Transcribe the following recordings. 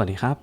วัสดีครับ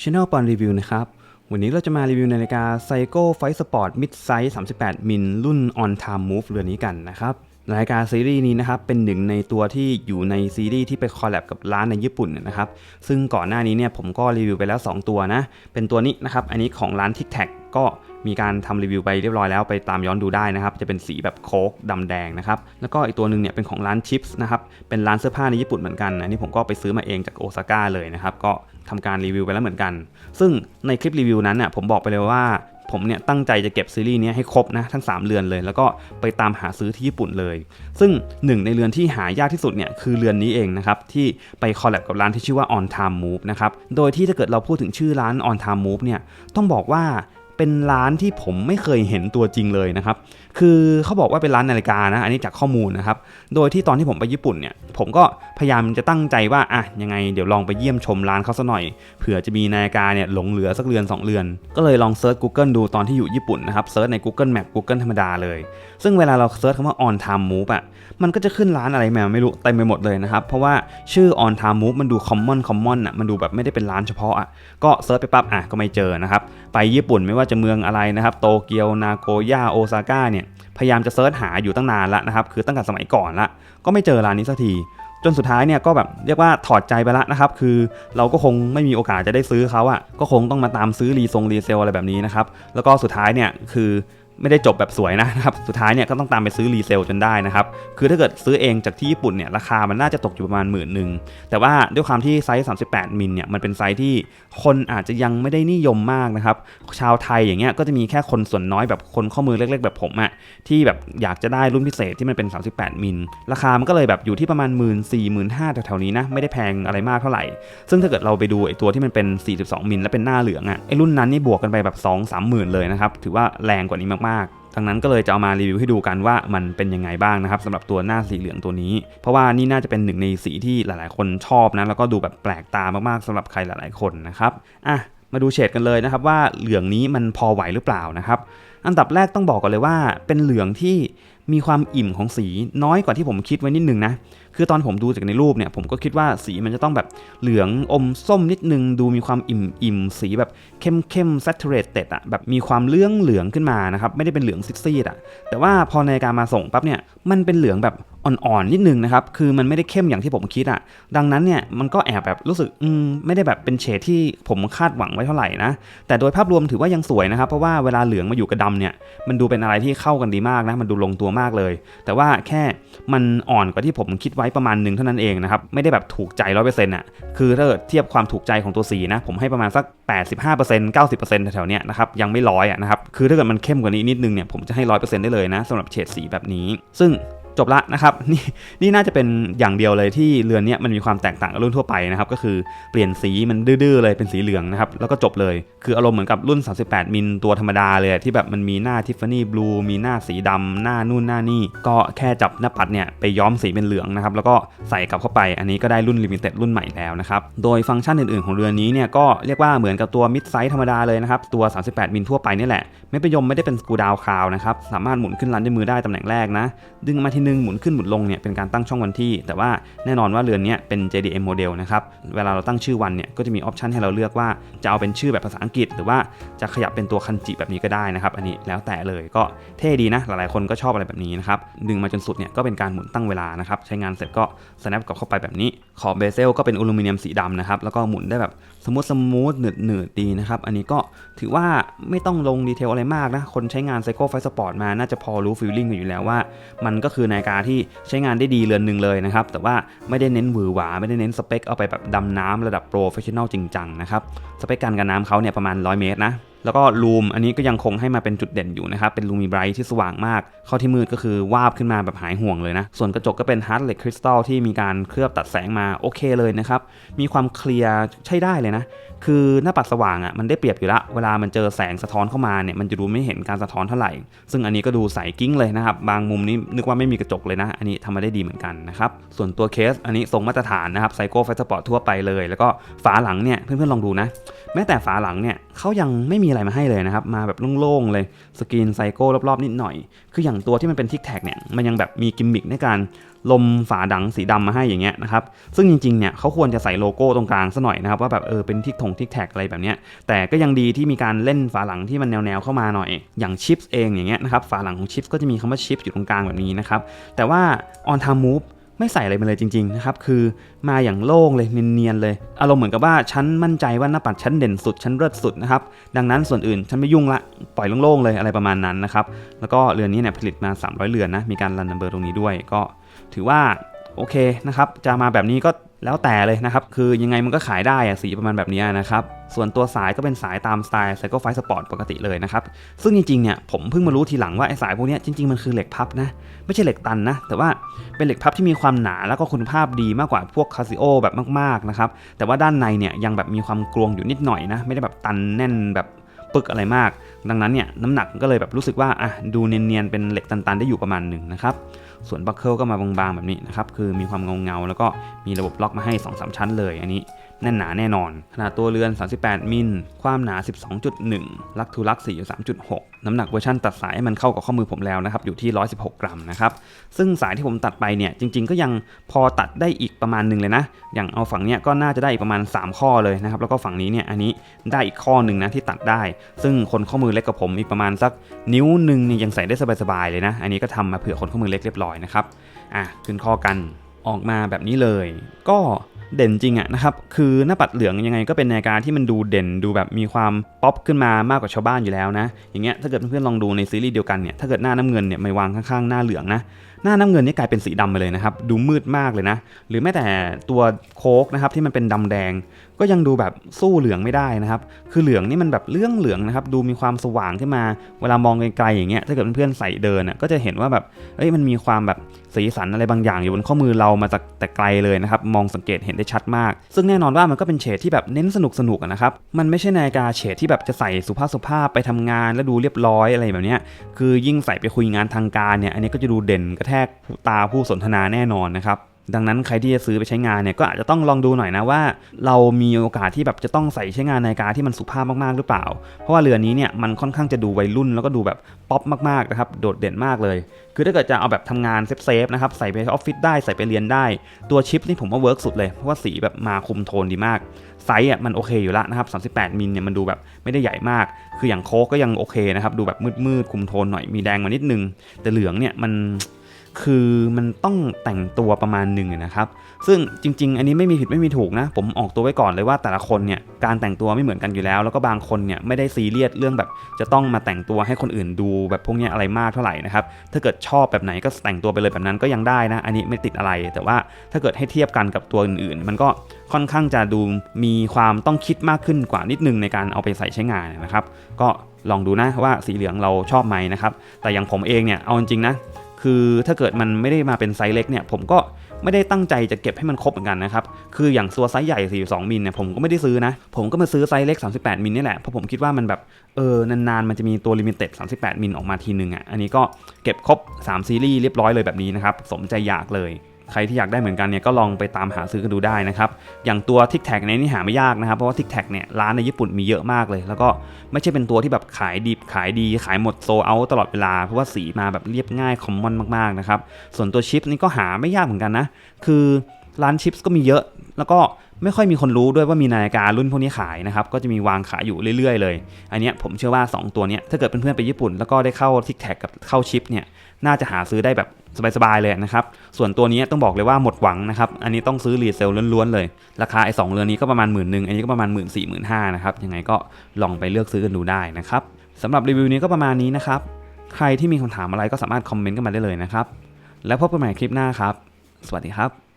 Channel ปอนรีวิวนะครับ วันนี้เราจะมารีวิวนาฬิกา Seiko Fight Sport Mid Size 38 มิลรุ่น On Time Move เรือนนี้กันนะครับ นาฬิการซีรีส์นี้นะครับเป็นหนึ่งในตัวที่อยู่ในซีรีส์ที่ไปคอลแลบกับร้านในญี่ปุ่นนะครับซึ่งก่อนหน้านี้เนี่ยผมก็รีวิวไปแล้ว 2 ตัวนะเป็นตัวนี้นะครับอันนี้ของร้าน Tic Tac ก็มีการทำรีวิวไปเรียบร้อยแล้วไปตามย้อนดูได้นะครับ จะเป็นสีแบบโค้กดำแดงนะครับ แล้วก็อีกตัวหนึ่งเนี่ยเป็นของร้านชิปส์นะครับ เป็นร้านเสื้อผ้าในญี่ปุ่นเหมือนกันอันนี้ผมก็ไปซื้อมาเองจากโอซาก้าเลยนะครับ ก็ทำการรีวิวไปแล้วเหมือนกัน ซึ่งในคลิปรีวิวนั้นน่ะผมบอกไปเลยว่า ผมเนี่ยตั้งใจจะเก็บซีรีส์นี้ให้ครบนะทั้ง 3 เรือนเลย แล้วก็ไปตามหาซื้อที่ญี่ปุ่นเลย ซึ่งหนึ่งในเรือนที่หายากที่สุดเนี่ยคือเรือนนี้เองนะครับที่ไปคอลแลบกับร้านที่ชื่อว่า On Time Move นะครับโดยที่ถ้าเกิดเราพูดถึงชื่อร้าน On Time Move เนี่ยต้องบอกว่าเป็นร้านที่ผมไม่เคยเห็นตัวจริงเลยนะครับ คือเขาบอกว่าเป็นร้านนาฬิกานะอันนี้จากข้อมูลนะครับ โดยที่ตอนที่ผมไปญี่ปุ่นเนี่ย ผมก็พยายามจะตั้งใจว่าอะยังไงเดี๋ยวลองไปเยี่ยมชมร้านเขาสักหน่อยเผื่อจะมีนาฬิกาเนี่ยหลงเหลือสักเรือน 2 เรือน ก็เลยลองเซิร์ช Google ดูตอนที่อยู่ญี่ปุ่นนะครับเซิร์ชใน Google Map Google ธรรมดาเลย ซึ่งเวลาเราเซิร์ชคำว่า on time move อะมันก็จะขึ้นร้านอะไรมาไม่รู้เต็มไปหมดเลยนะครับเพราะว่าชื่อ on time move มันดู common common อะมันดูแบบไม่ได้เป็นร้านเฉพาะอะก็เซิร์ชไปปั๊บอะก็ไม่เจอนะครับไปญี่ปุ่นไม่ว่าจะเมืองอะไรนะครับโตเกียวนาโกย่าโอซาก้าเนี่ยพยายามจะเซิร์ชหาอยู่ตั้งนานแล้วนะครับคือตั้งแต่สมัยก่อนละก็ไม่เจอร้านนี้สักที จนสุดท้ายเนี่ยก็แบบเรียกว่าถอดใจไปละนะครับคือเราก็คงไม่มีโอกาสจะได้ซื้อเขาอะก็คงต้องมาตามซื้อรีทรงรีเซลอะไรแบบนี้นะครับแล้วก็สุดท้ายเนี่ยคือ ไม่ได้จบแบบสวยนะครับ สุดท้ายเนี่ยก็ต้องตามไปซื้อรีเซลจนได้นะครับ คือถ้าเกิดซื้อเองจากที่ญี่ปุ่นเนี่ยราคามันน่าจะตกอยู่ประมาณหมื่นหนึ่ง แต่ว่าด้วยความที่ไซส์ 38 มิลเนี่ยมันเป็นไซส์ที่คนอาจจะยังไม่ได้นิยมมากนะครับ ชาวไทยอย่างเงี้ยก็จะมีแค่คนส่วนน้อยแบบคนข้อมือเล็ก ๆ แบบผมอะที่แบบอยากจะได้รุ่นพิเศษที่มันเป็น 38 มิล ราคามันก็เลยแบบอยู่ที่ประมาณ 1 4 0 0 0 0 1 5 0 0 0แถวๆนี้นะไม่ได้แพงอะไรมากเท่าไหร่ ซึ่งถ้าเกิดเราไปดูไอ้ตัวที่มันเป็น 42 มิลและเป็นหน้าเหลืองอะไอ้รุ่นนั้นนี่บวกกันไปแบบ 2 3 หมื่นเลยนะครับถือว่าแรงกว่านี้มากๆดังนั้นก็เลยจะเอามารีวิวให้ดูกันว่ามันเป็นยังไงบ้างนะครับสำหรับตัวหน้าสีเหลืองตัวนี้ เพราะว่านี่น่าจะเป็นหนึ่งในสีที่หลายๆ คนชอบนะแล้วก็ดูแบบแปลกตามากๆสำหรับใครหลายๆคนนะครับอะมาดูเฉดกันเลยนะครับว่าเหลืองนี้มันพอไหวหรือเปล่านะครับ อันดับแรกต้องบอกก่อนเลยว่าเป็นเหลืองที่ มีความอิ่มของสีน้อยกว่าที่ผมคิดไว้นิดนึงนะ คือตอนผมดูจากในรูปเนี่ยผมก็คิดว่าสีมันจะต้องแบบเหลืองอมส้มนิดนึง ดูมีความอิ่มอิ่มสีแบบเข้มเข้ม saturated อะแบบมีความเลื้องเหลืองขึ้นมานะครับ ไม่ได้เป็นเหลืองซีดๆอะแต่ว่าพอในการมาส่งปั๊บเนี่ยมันเป็นเหลืองแบบ อ่อนๆนิดนึงนะครับ คือมันไม่ได้เข้มอย่างที่ผมคิดอะดังนั้นเนี่ยมันก็แอบแบบรู้สึกอืมไม่ได้แบบเป็นเฉดที่ผมคาดหวังไว้เท่าไหร่นะ แต่โดยภาพรวมถือว่ายังสวยนะครับ เพราะว่าเวลาเหลืองมาอยู่กับดำเนี่ย มันดูเป็นอะไรที่เข้ากันดีมากนะ มันดูลงตัวมากเลย แต่ว่าแค่มันอ่อนกว่าที่ผมคิดไว้ประมาณหนึ่งเท่านั้นเองนะครับ ไม่ได้แบบถูกใจร้อยเปอร์เซ็นต์อะ คือถ้าเกิดเทียบความถูกใจของตัวสีนะ ผมให้ประมาณสัก 85% 90%แถวๆเนี้ยนะครับยังไม่ร้อยอะนะครับ คือถ้าเกิดมันเข้มกว่านี้นิดนึงเนี่ยผมจะให้ร้อยเปอร์เซ็นต์ได้เลยนะสำหรับเฉดสีแบบนี้ ซึ่ง จบละนะครับนี่นี่น่าจะเป็นอย่างเดียวเลยที่เรือนนี้มันมีความแตกต่างกับรุ่นทั่วไปนะครับก็คือเปลี่ยนสีมันดื้อๆเลยเป็นสีเหลืองนะครับแล้วก็จบเลย คืออารมณ์เหมือนกับรุ่น 38 มิลตัวธรรมดาเลยที่แบบมันมีหน้าทิฟฟานี่บลูมีหน้าสีดำหน้านู่นหน้านี่ ก็แค่จับหน้าปัดเนี่ยไปย้อมสีเป็นเหลืองนะครับแล้วก็ใส่กลับเข้าไป อันนี้ก็ได้รุ่นลิมิเต็ดรุ่นใหม่แล้วนะครับโดยฟังก์ชันอื่นๆของเรือนนี้เนี่ยก็เรียกว่าเหมือนกับตัวมิดไซส์ธรรมดาเลยนะครับตัว 38 มิลทั่วไปนี่แหละไม่ประยมไม่ได้เป็นสกูดาวคาวนะครับสามารถหมุนขึ้นรันด้วยมือได้ตำแหน่งแรกนะดึงมาทีนึงหมุนขึ้นหมุนลงเนี่ยเป็นการตั้งช่องวันที่ แต่ว่าแน่นอนว่าเรือนนี้เป็น JDM โมเดลนะครับ เวลาเราตั้งชื่อวันเนี่ยก็จะมีออปชันให้เราเลือกว่าจะเอาเป็นชื่อแบบภาษาอังกฤษ หรือว่าจะขยับเป็นตัวคันจิแบบนี้ก็ได้นะครับ อันนี้แล้วแต่เลยก็เท่ดีนะ หลายๆคนก็ชอบอะไรแบบนี้นะครับ ดึงมาจนสุดเนี่ยก็เป็นการหมุนตั้งเวลานะครับ ใช้งานเสร็จก็ snap กลับเข้าไปแบบนี้ ขอบเบเซลก็เป็นอลูมิเนียมสีดำนะครับ แล้วก็หมุนได้แบบสมูทสมูทหนืดหนืดดีนะครับ อันนี้ก็ถือว่าไม่ต้องลงดีเทลอะไรมากนะ คนใช้งานไซโคไฟสปอร์ตมา น่าจะพอรู้ฟีลลิ่งอยู่แล้วว่า มันก็คือนาฬิกาที่ใช้งานได้ดีเรือนหนึ่งเลยนะครับ แต่ว่าไม่ได้เน้นหวือหวา ไม่ได้เน้นสเปคเอาไปแบบดำน้ำระดับโปรเฟชชั่นอลจริงจังนะครับ สเปคการกันน้ำเขาเนี่ยประมาณ 100 เมตรนะ แล้วก็ลูมอันนี้ก็ยังคงให้มาเป็นจุดเด่นอยู่นะครับ เป็นลูมีไบรท์ที่สว่างมาก เข้าที่มืดก็คือวาบขึ้นมาแบบหายห่วงเลยนะ ส่วนกระจกก็เป็นฮาร์ดเหล็กคริสตัลที่มีการเคลือบตัดแสงมาโอเคเลยนะครับ มีความเคลียร์ใช้ได้เลยนะ คือหน้าปัดสว่างอะมันได้เปรียบอยู่ละ เวลามันเจอแสงสะท้อนเข้ามาเนี่ยมันจะดูไม่เห็นการสะท้อนเท่าไหร่ ซึ่งอันนี้ก็ดูใสกิ้งเลยนะครับ บางมุมนี้นึกว่าไม่มีกระจกเลยนะ อันนี้ทำมาได้ดีเหมือนกันนะครับ ส่วนตัวเคสอันนี้ทรงมาตรฐานนะครับไซโก้ไฟสปอร์ตทั่วไปเลย แล้วก็ฝาหลังเนี่ยเพื่อนๆลองดูนะ แม้แต่ฝาหลังเนี่ย เขายังไม่มีอะไรมาให้เลยนะครับ มาแบบโล่งๆเลยสกรีนไซโก้รอบๆนิดหน่อย คืออย่างตัวที่มันเป็นทิกแท็กเนี่ยมันยังแบบมีกิมมิคในการลมฝาดังสีดำมาให้อย่างเงี้ยนะครับ ซึ่งจริงๆเนี่ยเขาควรจะใส่โลโก้ตรงกลางซะหน่อยนะครับว่าแบบเออเป็นทิกทงทิกแท็กอะไรแบบเนี้ยแต่ก็ยังดีที่มีการเล่นฝาหลังที่มันแนวๆเข้ามาหน่อย อย่างชิปส์เองอย่างเงี้ยนะครับฝาหลังของชิปส์ก็จะมีคำว่าชิปอยู่ตรงกลางแบบนี้นะครับแต่ว่า on time move ไม่ใส่อะไรมาเลยจริงๆนะครับคือมาอย่างโล่งเลยเนียนๆเลยอารมณ์เหมือนกับว่าฉันมั่นใจว่าหน้าปัดฉันเด่นสุดฉันเลิศสุดนะครับดังนั้นส่วนอื่นฉันไม่ยุ่งละปล่อยโล่งๆเลยอะไรประมาณนั้นนะครับแล้วก็เรือนนี้เนี่ยผลิตมา 300 เรือนนะมีการรันนัมเบอร์ตรงนี้ด้วยก็ถือว่าโอเคนะครับจะมาแบบนี้ก็ แล้วแต่เลยนะครับ คือยังไงมันก็ขายได้อะสีประมาณแบบนี้นะครับ ส่วนตัวสายก็เป็นสายตามสไตล์ไซโคไฟสปอร์ตปกติเลยนะครับ ซึ่งจริงๆเนี่ยผมเพิ่งมารู้ทีหลังว่าไอ้สายพวกนี้จริงๆมันคือเหล็กพับนะ ไม่ใช่เหล็กตันนะ แต่ว่าเป็นเหล็กพับที่มีความหนาแล้วก็คุณภาพดีมากกว่าพวกคาซิโอแบบมากๆนะครับ แต่ว่าด้านในเนี่ยยังแบบมีความกรวงอยู่นิดหน่อยนะ ไม่ได้แบบตันแน่นแบบปึกอะไรมาก ดังนั้นเนี่ยน้ำหนักก็เลยแบบรู้สึกว่าอะดูเนียนๆเป็นเหล็กตันๆได้อยู่ประมาณหนึ่งนะครับ ส่วนบัคเกิลก็มาบางๆแบบนี้นะครับ คือมีความเงาๆ แล้วก็มีระบบล็อกมาให้ 2-3 ชั้นเลยอันนี้ แน่นหนาแน่นอน ขนาดตัวเรือน 38 มิล ความหนา 12.1 ลักทูลัก43.6 น้ำหนักเวอร์ชันตัดสายให้มันเข้ากับข้อมือผมแล้วนะครับ อยู่ที่ 116 กรัมนะครับ ซึ่งสายที่ผมตัดไปเนี่ย จริง ๆ ก็ยังพอตัดได้อีกประมาณหนึ่งเลยนะ อย่างเอาฝั่งเนี้ยก็น่าจะได้อีกประมาณ 3 ข้อเลยนะครับ แล้วก็ฝั่งนี้เนี่ย อันนี้ได้อีกข้อหนึ่งนะที่ตัดได้ ซึ่งคนข้อมือเล็กกับผมอีกประมาณสักนิ้วหนึ่งเนี่ยยังใส่ได้สบายๆเลยนะ อันนี้ก็ทำมาเผื่อคนข้อมือเล็กเรียบร้อยนะครับ อะขึ้นข้อกันออกมาแบบนี้เลย ก็ เด่นจริงอะนะครับ คือหน้าปัดเหลืองยังไงก็เป็นนาฬิกาที่มันดูเด่นดูแบบมีความป๊อปขึ้นมามากกว่าชาวบ้านอยู่แล้วนะ อย่างเงี้ยถ้าเกิดเพื่อนๆลองดูในซีรีส์เดียวกันเนี่ยถ้าเกิดหน้าน้ำเงินเนี่ยไม่วางข้างๆหน้าเหลืองนะหน้าน้ำเงินนี่กลายเป็นสีดำไปเลยนะครับ ดูมืดมากเลยนะ หรือแม้แต่ตัวโค้กนะครับที่มันเป็นดำแดง ก็ยังดูแบบสู้เหลืองไม่ได้นะครับ คือเหลืองนี่มันแบบเรื่องเหลืองนะครับ ดูมีความสว่างขึ้นมา เวลามองไกลๆอย่างเงี้ย ถ้าเกิดเพื่อนๆใส่เดินอะก็จะเห็นว่าแบบ เอ้ยมันมีความแบบสีสันอะไรบางอย่างอยู่บนข้อมือเรามาจากแต่ไกลเลยนะครับ มองสังเกตเห็นได้ชัดมาก ซึ่งแน่นอนว่ามันก็เป็นเฉดที่แบบเน้นสนุกสนุกๆนะครับ มันไม่ใช่นาฬิกาเฉดที่แบบจะใส่สุภาพสุภาพไปทำงานแล้วดูเรียบร้อยอะไรแบบเนี้ย คือยิ่งใส่ไปคุยงานทางการเนี่ย อันนี้ก็จะดูเด่นกระแทกตาผู้สนทนาแน่นอนนะครับดังนั้นใครที่จะซื้อไปใช้งานเนี่ยก็อาจจะต้องลองดูหน่อยนะว่า เรามีโอกาสที่แบบจะต้องใส่ใช้งานนาฬิกาที่มันสุภาพมากๆหรือเปล่า เพราะว่าเรือนนี้เนี่ยมันค่อนข้างจะดูวัยรุ่นแล้วก็ดูแบบป๊อปมากๆนะครับโดดเด่นมากเลย คือถ้าเกิดจะเอาแบบทำงานเซฟๆนะครับใส่ไปออฟฟิศได้ใส่ไปเรียนได้ ตัวชิปนี่ผมว่าเวิร์กสุดเลยเพราะว่าสีแบบมาคุมโทนดีมากไซส์อะมันโอเคอยู่แล้วนะครับ38มิลเนี่ยมันดูแบบไม่ได้ใหญ่มาก คืออย่างโคกก็ยังโอเคนะครับดูแบบมืดๆคุมโทนหน่อยมีแดงมานิดนึง แต่เหลืองเนี่ยมัน คือมันต้องแต่งตัวประมาณหนึ่งนะครับ ซึ่งจริง ๆ อันนี้ไม่มีผิดไม่มีถูกนะ ผมออกตัวไว้ก่อนเลยว่าแต่ละคนเนี่ยการแต่งตัวไม่เหมือนกันอยู่แล้ว แล้วก็บางคนเนี่ยไม่ได้ซีเรียสเรื่องแบบ จะต้องมาแต่งตัวให้คนอื่นดูแบบพวกนี้อะไรมากเท่าไหร่นะครับ ถ้าเกิดชอบแบบไหนก็แต่งตัวไปเลยแบบนั้นก็ยังได้นะ อันนี้ไม่ติดอะไร แต่ว่าถ้าเกิดให้เทียบกันกับตัวอื่น ๆ มันก็ค่อนข้างจะดูมีความต้องคิดมากขึ้นกว่านิดนึงในการเอาไปใส่ใช้งานนะครับ ก็ลองดูนะว่าสีเหลืองเราชอบไหมนะครับ แต่อย่างผมเองเนี่ย เอาจริงนะ คือถ้าเกิดมันไม่ได้มาเป็นไซส์เล็กเนี่ยผมก็ไม่ได้ตั้งใจจะเก็บให้มันครบเหมือนกันนะครับ คืออย่างตัวไซส์ใหญ่ 42 มิลเนี่ยผมก็ไม่ได้ซื้อนะ ผมก็มาซื้อไซส์เล็ก 38 มิลนี่แหละ เพราะผมคิดว่ามันแบบ เออ นานๆ มันจะมีตัวลิมิเต็ด 38 มิลออกมาทีนึงอะ อันนี้ก็เก็บครบ 3 ซีรีส์เรียบร้อยเลยแบบนี้นะครับ สมใจอยากเลย ใครที่อยากได้เหมือนกันเนี่ยก็ลองไปตามหาซื้อกันดูได้นะครับอย่างตัวทิกแท็กเนี่ยนี่หาไม่ยากนะครับเพราะว่าทิกแท็กเนี่ยร้านในญี่ปุ่นมีเยอะมากเลย แล้วก็ไม่ใช่เป็นตัวที่แบบขายดีขายดีขายหมดโซเอาตลอดเวลาเพราะว่าสีมาแบบเรียบง่ายคอมมอนมากๆนะครับส่วนตัวชิปนี่ก็หาไม่ยากเหมือนกันนะคือร้านชิปก็มีเยอะแล้วก็ ไม่ค่อยมีคนรู้ด้วยว่ามีนาฬิการุ่นพวกนี้ขายนะครับ ก็จะมีวางขายอยู่เรื่อยๆเลย อันนี้ผมเชื่อว่า 2 ตัวนี้ถ้าเกิดเพื่อนๆไปญี่ปุ่น แล้วก็ได้เข้าทิกแท็กกับเข้าชิปเนี่ย น่าจะหาซื้อได้แบบสบายๆเลยนะครับ ส่วนตัวนี้ต้องบอกเลยว่าหมดหวังนะครับ อันนี้ต้องซื้อรีเซลล้วนๆเลย ราคาไอ้สองเรือนนี้ก็ประมาณหมื่นหนึ่งอันนี้ก็ประมาณหมื่นสี่หมื่นห้านะครับ ยังไงก็ลองไปเลือกซื้อกันดูได้นะครับสำหรับรีวิวนี้ก็ประมาณนี้นะครับ ใครที่มีคำถามอะไรก็สามารถคอมเมนต์กันมาได้เลยนะครับ แล้วพบกันใหม่คลิปหน้าครับ สวัสดีครับ